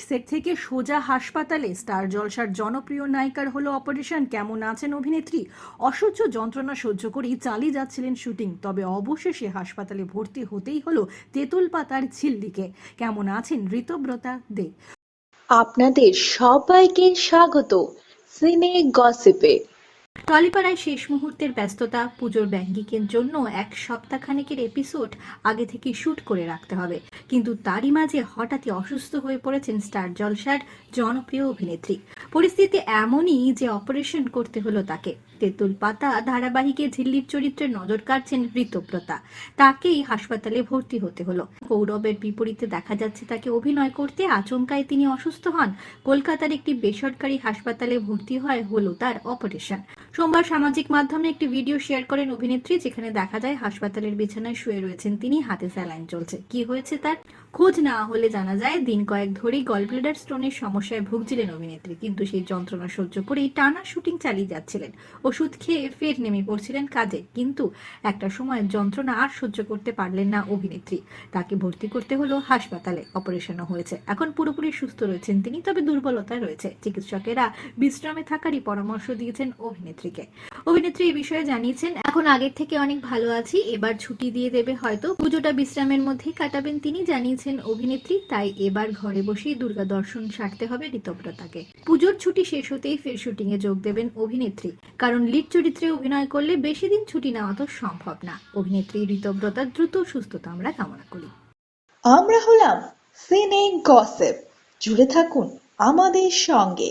সিনেমার সেট থেকে সোজা হাসপাতালে স্টার জলসার জনপ্রিয় নায়িকার হলো অপারেশন। কেমন আছেন অভিনেত্রী? অসহ্য যন্ত্রণা সহ্য করেই চালিয়ে যাচ্ছিলেন শুটিং, তবে অবশেষে হাসপাতালে ভর্তি হতেই হলো তেঁতুল পাতার ঝিল্লিকে। কেমন আছেন ঋতব্রতা দে? আপনাদের সবাইকে স্বাগত। সিনে গসিপে। টলিপাড়ায় শেষ মুহূর্তের ব্যস্ততা পুজোর ব্যাঙ্গিকের জন্য এক সপ্তাহখানেকের এপিসোড আগে থেকে শুট করে রাখতে হবে। কিন্তু তারই মাঝে হঠাৎই অসুস্থ হয়ে পড়েছেন স্টার জলসার জনপ্রিয় অভিনেত্রী। পরিস্থিতি এমনই যে অপারেশন করতে হলো তাকে। তেঁতুল পাতা ধারাবাহিকে ঝিল্লির চরিত্রে নজর কাটছেন ঋতব্রতা। তাকেই হাসপাতালে ভর্তি হতে হলো। কৌরবের বিপরীতে দেখা যাচ্ছে তাকে অভিনয় করতে আচমকায় তিনি অসুস্থ হন। কলকাতার একটি বেসরকারি হাসপাতালে ভর্তি হয় হলো তার অপারেশন সোমবার সামাজিক মাধ্যমে একটি ভিডিও শেয়ার করেন অভিনেত্রী, যেখানে দেখা যায় হাসপাতালের বিছানায় শুয়ে রয়েছেন তিনি, হাতে স্যালাইন চলছে। কি হয়েছে তার? খোঁজ না হলে জানা যায়, দিন কয়েক ধরেই গলব্লেডার স্টোনের সমস্যায় ভুগছিলেন অভিনেত্রী, কিন্তু সেই যন্ত্রণা সহ্য করেই টানা শুটিং চালিয়ে যাচ্ছিলেন। ওষুধ খেয়ে ফের নেমে পড়ছিলেন কাজে, কিন্তু একটা সময় যন্ত্রণা আর সহ্য করতে পারলেন না অভিনেত্রী। তাকে ভর্তি করতে হলো হাসপাতালে, অপারেশনও হয়েছে। এখন পুরোপুরি সুস্থ রয়েছেন তিনি, তবে দুর্বলতা রয়েছে। চিকিৎসকেরা বিশ্রামে থাকারই পরামর্শ দিয়েছেন অভিনেত্রীকে। অভিনেত্রী এই বিষয়ে জানিয়েছেন, এখন আগের থেকে অনেক ভালো আছি, এবার ছুটি দিয়ে দেবে হয়তো। পুজোটা বিশ্রামের মধ্যেই কাটাবেন তিনি, জানিয়েছেন অভিনেত্রী। তাই এবার ঘরে বসেই দুর্গা দর্শন সারতে হবে ঋতব্রতাকে। পুজোর ছুটি শেষ হতেই ফের শুটিং এ যোগ দেবেন অভিনেত্রী। কারণ লিড চরিত্রে অভিনয় করলে বেশি দিন ছুটি নেওয়া তো সম্ভব না। অভিনেত্রী ঋতব্রতার দ্রুত সুস্থতা আমরা কামনা করি। আমরা হলাম সিনে গসিপ জুড়ে থাকুন আমাদের সঙ্গে।